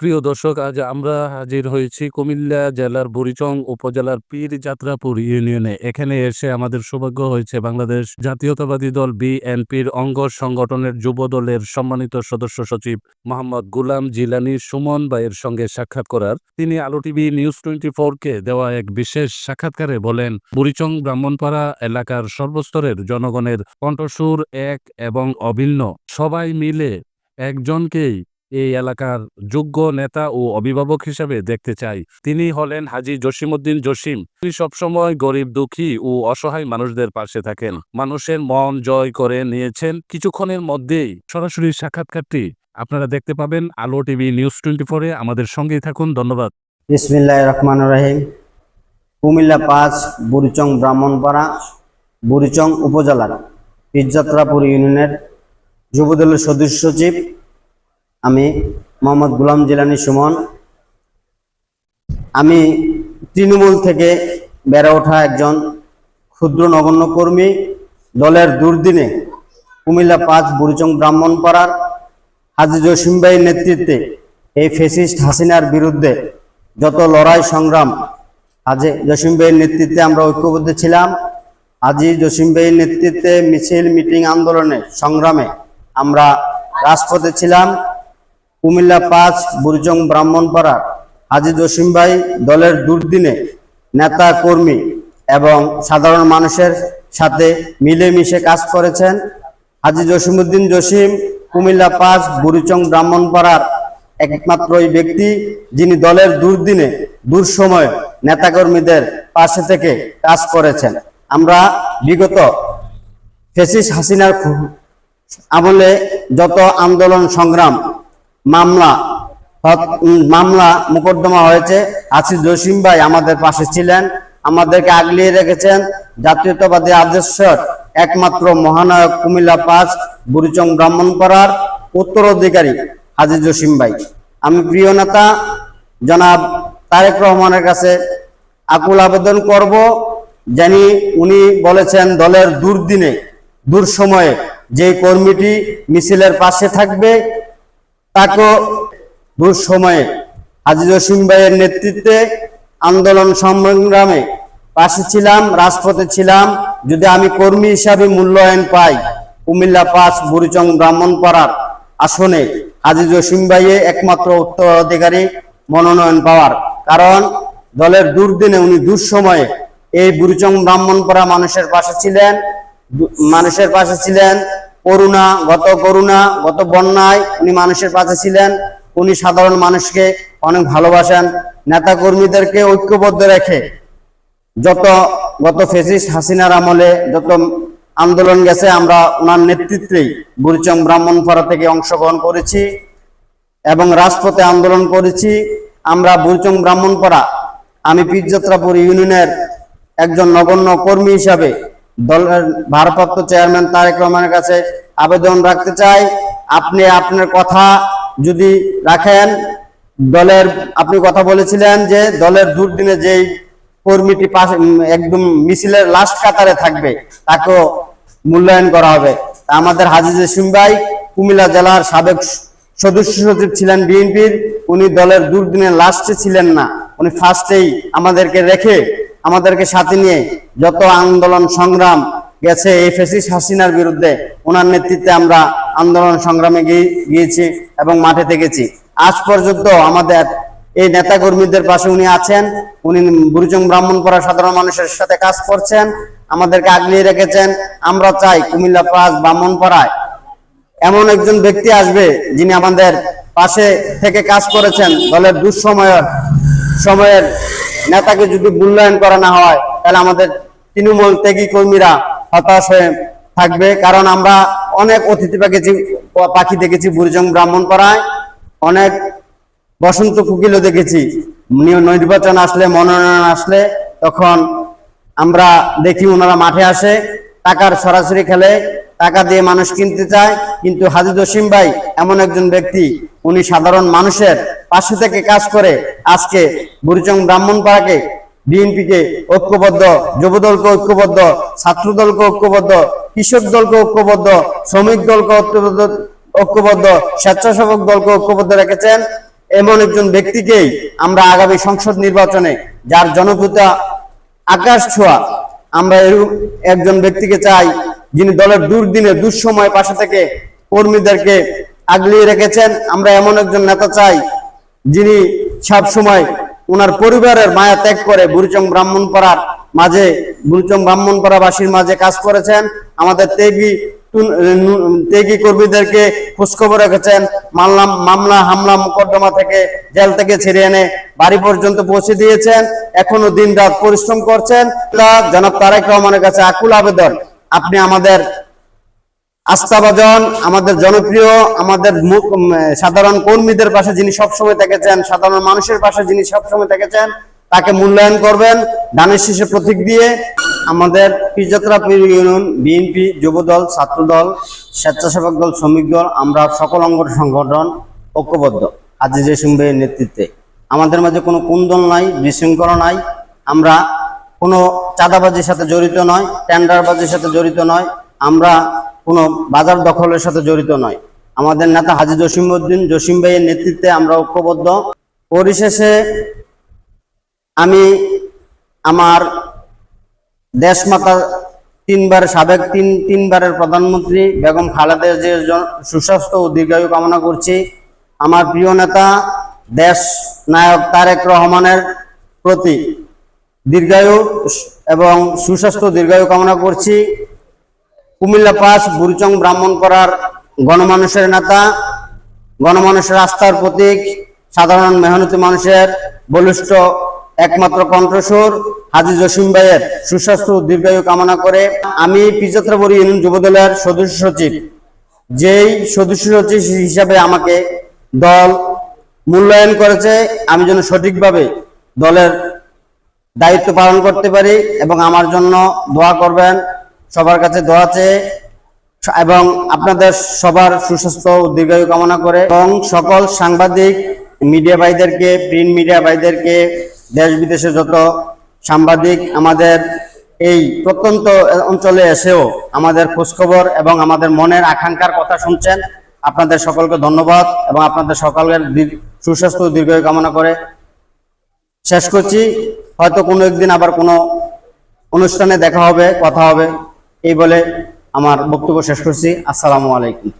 প্রিয় দর্শক, আজ আমরা হাজির হয়েছি কুমিল্লা জেলার বুড়িচং উপজেলার পীর যাত্রাপুর ইউনিয়নে। এখানে এসে আমাদের সৌভাগ্য হয়েছে বাংলাদেশ জাতীয়তাবাদী দল বিএনপির অঙ্গ সংগঠনের যুব দলের সম্মানিত সদস্য সচিব মোহাম্মদ গুলাম জিলানি সুমন ভাইয়ের সঙ্গে সাক্ষাৎ করার। তিনি আলো টিভি নিউজ টোয়েন্টি কে দেওয়া এক বিশেষ সাক্ষাৎকারে বলেন, বুড়িচং ব্রাহ্মণপাড়া এলাকার সর্বস্তরের জনগণের কণ্ঠসুর এক এবং অভিন্ন। সবাই মিলে একজনকেই এই এলাকার যোগ্য নেতা ও অভিভাবক হিসেবে দেখতে চাই। তিনি হলেন হাজি জসিমউদ্দিন জসিম। তিনি সবসময় গরিব, দুঃখী ও অসহায় মানুষদের পাশে থাকেন। মানুষের মন জয় করে নিয়েছেন কিছুক্ষণের মধ্যেই। সরাসরি সাক্ষাৎকারটি আপনারা দেখতে পাবেন আলো টিভি নিউজ টোয়েন্টি ফোরে আমাদের সঙ্গেই থাকুন। ধন্যবাদ। বিসমিল্লাহ রহমান রহিম। কুমিল্লা পাঁচ, বুড়িচং, ব্রাহ্মণপাড়া, বুড়িচং উপজেলার পীরযাত্রাপুর ইউনিয়নের যুবদলের সদস্য সচিব আমি মোহাম্মদ গুলাম জিলানি সুমন। আমি তৃণমূল থেকে বেড়ে ওঠা একজন ক্ষুদ্র নগণ্য কর্মী। দলের দুর্দিনে কুমিল্লা পাঁচ বুড়িচং ব্রাহ্মণপাড়ার হাজি জসিম ভাইয়ের নেতৃত্বে এই ফেসিস্ট হাসিনার বিরুদ্ধে যত লড়াই সংগ্রাম, হাজি জসিম ভাইয়ের নেতৃত্বে আমরা ঐক্যবদ্ধ ছিলাম। হাজি জসিম ভাইয়ের নেতৃত্বে মিছিল, মিটিং আন্দোলনে সংগ্রামে আমরা রাজপথে ছিলাম। কুমিল্লা পাঁচ বুরজং ব্রাহ্মণপাড়া, হাজি জসিম ভাই দলের দুর্দিনে নেতা কর্মী এবং সাধারণ মানুষের সাথে মিলেমিশে কাজ করেছেন হাজি জসিমউদ্দিন জসিম, কুমিল্লা পাঁচ, বুড়িচং ব্রাহ্মণপাড়ার একমাত্র ওই ব্যক্তি যিনি দলের দুর্দিনে, দুঃসময় নেতাকর্মীদের পাশে থেকে কাজ করেছেন। আমরা বিগত ফেসিস হাসিনার আমলে যত আন্দোলন, সংগ্রাম মামলা মামলা মোকদ্দমা হয়েছে। আসিফ জসিম ভাই আমাদের পাশে ছিলেন, আমাদেরকে আগলিয়ে রেখেছেন। জাতীয়তাবাদী আদর্শের একমাত্র মহানায়ক কুমিল্লা পাঁচ বুড়িচং ব্রাহ্মণপাড়ার উত্তরাধিকারী হাজি জসিম ভাই। আমি প্রিয় নেতা, জনাব তারেক রহমানের কাছে আকুল আবেদন করব, জানি উনি বলেছেন দলের দুর্দিনে দুঃসময়ে যে কর্মীটি মিছিলের পাশে থাকবে তাকে দুঃসময়ে হাজি জসিম ভাইয়ের নেতৃত্বে আন্দোলন সংগ্রামে পাশে ছিলাম, রাজপথে ছিলাম। যদি আমি কর্মী হিসাবে মূল্যায়ন পাই, কুমিল্লা পাঁচ, বুড়িচং, ব্রাহ্মণপাড়ার আসনে হাজি জসিম ভাইয়ে একমাত্র উত্তরাধিকারী মনোনয়ন পাওয়ার। কারণ দলের দুর্দিনে উনি দুঃসময়ে এই বুড়িচং, ব্রাহ্মণপাড়া মানুষের পাশে ছিলেন মানুষের পাশে ছিলেন করুণা, গত করুণা, গত বন্যায় উনি মানুষের পাশে ছিলেন। উনি সাধারণ মানুষকে অনেক ভালোবাসেন। নেতা কর্মীদেরকে ঐক্যবদ্ধ রেখে যত, গত ফেসিস্ট হাসিনার আমলে যত আন্দোলন গেছে, আমরা ওনার নেতৃত্বেই বুড়িচং ব্রাহ্মণপাড়া থেকে অংশগ্রহণ করেছি এবং রাজপথে আন্দোলন করেছি। আমরা বুড়িচং ব্রাহ্মণপাড়া আমি পীরযাত্রাপুর ইউনিয়নের একজন নগণ্য কর্মী হিসাবে দলের ভারপ্রাপ্ত চেয়ারম্যান তারেক রহমানের কাছে আবেদন রাখতে চাই। আপনি আপনার কথা যদি রাখেন, দলের, আপনি কথা বলেছিলেন যে দলের দুর্দিনে যেই কর্মীটি পাশে একদম মিছিলের লাস্ট কাতারে থাকবে, তাকেও মূল্যায়ন করা হবে। আমাদের হাজি জসিম ভাই, কুমিল্লা জেলার সাবেক সদস্য সচিব ছিলেন বিএনপির, উনি দলের দুর্দিনে লাস্টে ছিলেন না। উনি ফার্স্টেই আমাদেরকে রেখে আমাদেরকে সাথে নিয়ে যত আন্দোলন সংগ্রাম গেছে, এই ফেসিস হাসিনার বিরুদ্ধে ওনার নেতৃত্বে আমরা আন্দোলন সংগ্রামে গিয়ে- গিয়েছি এবং মাঠে থেকেছি। আজ পর্যন্ত আমাদের এই নেতা কর্মীদের পাশে উনি আছেন, উনি বুড়িচং ব্রাহ্মণপাড়া সাধারণ মানুষের সাথে কাজ করছেন, আমাদেরকে আগলিয়ে রেখেছেন। আমরা চাই কুমিল্লা পাঁচ ব্রাহ্মণপাড়ায় এমন একজন ব্যক্তি আসবে যিনি আমাদের পাশে থেকে কাজ করেছেন। দলের দুঃসময়ের, সময়ের নেতাকে যদি মূল্যায়ন করা না হয়, তাহলে আমাদের তৃণমূল ত্যাগী কর্মীরা হতাশ হয়ে থাকবে। কারণ আমরা অনেক অতিথি পাখি পাখি দেখেছি বুড়িজং ব্রাহ্মণপাড়ায় অনেক বসন্ত কুকিলও দেখেছি। নির্বাচন আসলে, মনোনয়ন আসলে, তখন আমরা দেখি ওনারা মাঠে আসে, টাকার সরাসরি খেলে, টাকা দিয়ে মানুষ কিনতে চায়। কিন্তু হাজি জসিম ভাই এমন একজন ব্যক্তি উনি সাধারণ মানুষের পাশে থেকে কাজ করে আজকে বুড়িচং ব্রাহ্মণপাড়াকে বিএনপিকে ঐক্যবদ্ধ, যুবদলকে ঐক্যবদ্ধ ছাত্র দলকে ঐক্যবদ্ধ, কৃষক দলকে ঐক্যবদ্ধ, শ্রমিক দলকে ঐক্যবদ্ধ স্বেচ্ছাসেবক দলকে ঐক্যবদ্ধ রেখেছেন এমন একজন ব্যক্তিকেই আমরা আগামী সংসদ নির্বাচনে যার জনপ্রিয়তা আকাশ ছোঁয়া, আমরা এরকম একজন ব্যক্তিকে চাই যিনি দলের দুর্দিনে দুঃসময় পাশে থেকে কর্মীদেরকে আগলিয়ে রেখেছেন। আমরা এমন একজন নেতা চাই, যিনি সব সময় ওনার পরিবারের মায়া ত্যাগ করে বুড়িচং ব্রাহ্মণপাড়ার মাঝে, বুড়িচং ব্রাহ্মণপাড়াবাসীর মাঝে কাজ করেছেন। আমাদের তেগি তেগি কর্মীদেরকে খোঁজখবর রেখেছেন। মামলা মামলা হামলা মোকদ্দমা থেকে জেল থেকে ছেড়ে এনে বাড়ি পর্যন্ত পৌঁছে দিয়েছেন। এখনও দিন রাত পরিশ্রম করছেন। জনাব তারেক রহমানের কাছে আকুল আবেদন, আপনি আমাদের আস্থাভাজন, আমাদের জনপ্রিয়, আমাদের সাধারণ কর্মীদের পাশে যিনি সবসময় থেকেছেন, সাধারণ মানুষের পাশে যিনি সবসময় থেকেছেন, তাকে মূল্যায়ন করবেন। ধানের শীষে প্রতীক দিয়ে আমাদের পীরযাত্রা পীর ইউনিয়ন, বিএনপি, যুবদল, ছাত্রদল, স্বেচ্ছাসেবক দল, শ্রমিক দল, আমরা সকল অঙ্গ সংগঠন ঐক্যবদ্ধ। আজিজ সিংহের নেতৃত্বে। আমাদের মাঝে কোনো কুন্দল নাই, বিশৃঙ্খলা নাই, আমরা কোনো চাঁদাবাজির সাথে জড়িত নয়, টেন্ডারবাজির সাথে জড়িত নয়, আমরা কোনো বাজার দখলের সাথে জড়িত নয়। আমাদের নেতা হাজি জসিম উদ্দিন জসিম ভাইয়ের নেতৃত্বে আমরা ঐক্যবদ্ধ। পরিশেষে আমি আমার দেশমাতা তিনবার সাবেক তিন, তিনবারের প্রধানমন্ত্রী বেগম খালেদা জন- সুস্বাস্থ্য ও দীর্ঘায়ু কামনা করছি। আমার প্রিয় নেতা, দেশ নায়ক তারেক রহমানের প্রতি দীর্ঘায়ু এবং সুস্বাস্থ্য দীর্ঘায়ু কামনা করছি। কুমিল্লা পাস, বুড়িচং ব্রাহ্মণপাড়ার গণমানুষের নেতা, গণমানুষের আস্থার প্রতীক, সাধারণ মেহনতি মানুষের বলিষ্ঠ একমাত্র কণ্ঠস্বর হাজি জসিম ভাইয়ের সুস্বাস্থ্য দীর্ঘায়ু কামনা করে আমি পিজাত্রাবরী ইউনিয়ন যুবদলের সদস্য সচিব। যেই সদস্য সচিব হিসাবে আমাকে দল মূল্যায়ন করেছে, আমি যেন সঠিকভাবে দলের দায়িত্ব পালন করতে পারি এবং আমার জন্য দোয়া করবেন। সবার কাছে দোয়া চেয়ে এবং আপনাদের সবার সুস্বাস্থ্য ও দীর্ঘায়ু কামনা করে এবং সকল সাংবাদিক মিডিয়া ভাইদেরকে, প্রিন্ট মিডিয়া ভাইদেরকে, দেশ বিদেশে যত সাংবাদিক আমাদের এই প্রত্যন্ত অঞ্চলে এসেও আমাদের খোঁজখবর এবং আমাদের মনের আকাঙ্ক্ষার কথা শুনছেন, আপনাদের সকলকে ধন্যবাদ এবং আপনাদের সকলের সুস্বাস্থ্য দীর্ঘায়ু কামনা করে শেষ করছি। হয়তো কোনো একদিন আবার কোনো অনুষ্ঠানে দেখা হবে, কথা হবে। এই বলে আমার বক্তব্য শেষ করছি। আসসালামু আলাইকুম।